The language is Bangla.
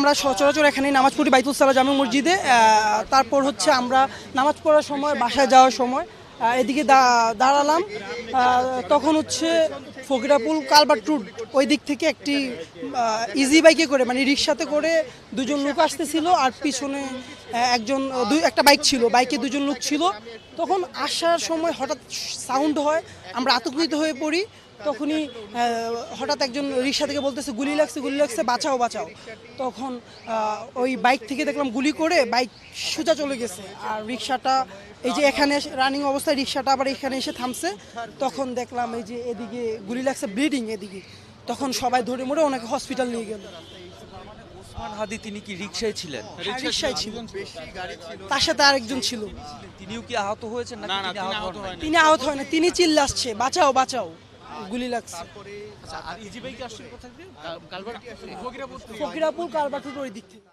আমরা সচরাচর এখানেই নামাজ পড়ি বাইতুল সালা জামে মসজিদে তারপর হচ্ছে আমরা নামাজ পড়ার সময়, বাসায় যাওয়ার সময় এদিকে দাঁড়ালাম তখন হচ্ছে ফকিরাপুল কালবাট রুট ওই দিক থেকে একটি ইজি বাইকে করে মানে রিক্সাতে করে দুজন লোক আসতেছিল আর পিছনে একজন, দুই, একটা বাইক ছিল বাইকে দুজন লোক ছিল। তখন আসার সময় হঠাৎ সাউন্ড হয়, আমরা আতঙ্কিত হয়ে পড়ি। তখনই হঠাৎ একজন রিক্সা থেকে বলতেছে গুলি লাগছে গুলি লাগছে বাঁচাও বাঁচাও। তখন ওই বাইক থেকে দেখলাম গুলি করে বাইক সোজা চলে গেছে। আর রিক্সাটা এই যে এখানে রানিং অবস্থায় রিক্সাটা আবার এখানে এসে থামছে। তখন দেখলাম এই যে এদিকে গুলি লাগছে ব্লিডিং এদিকে। তখন সবাই ধরে মরে ওনাকে হসপিটাল নিয়ে গেল। ওসমান হাদি তিনি কি রিক্সায় ছিলেন? রিক্সায় ছিল। তার সাথে আরেকজন ছিল। তিনিও কি আহত হয়েছেন তিনি আহত তিনি আহত হয় না তিনি চিল্লাচ্ছে বাঁচাও বাঁচাও। গুলি লাগছে। আচ্ছা আর ইজি বাইকে আসছিল কোথা থেকে? ফকিরাপুর কালবাটুর ওই দিক থেকে।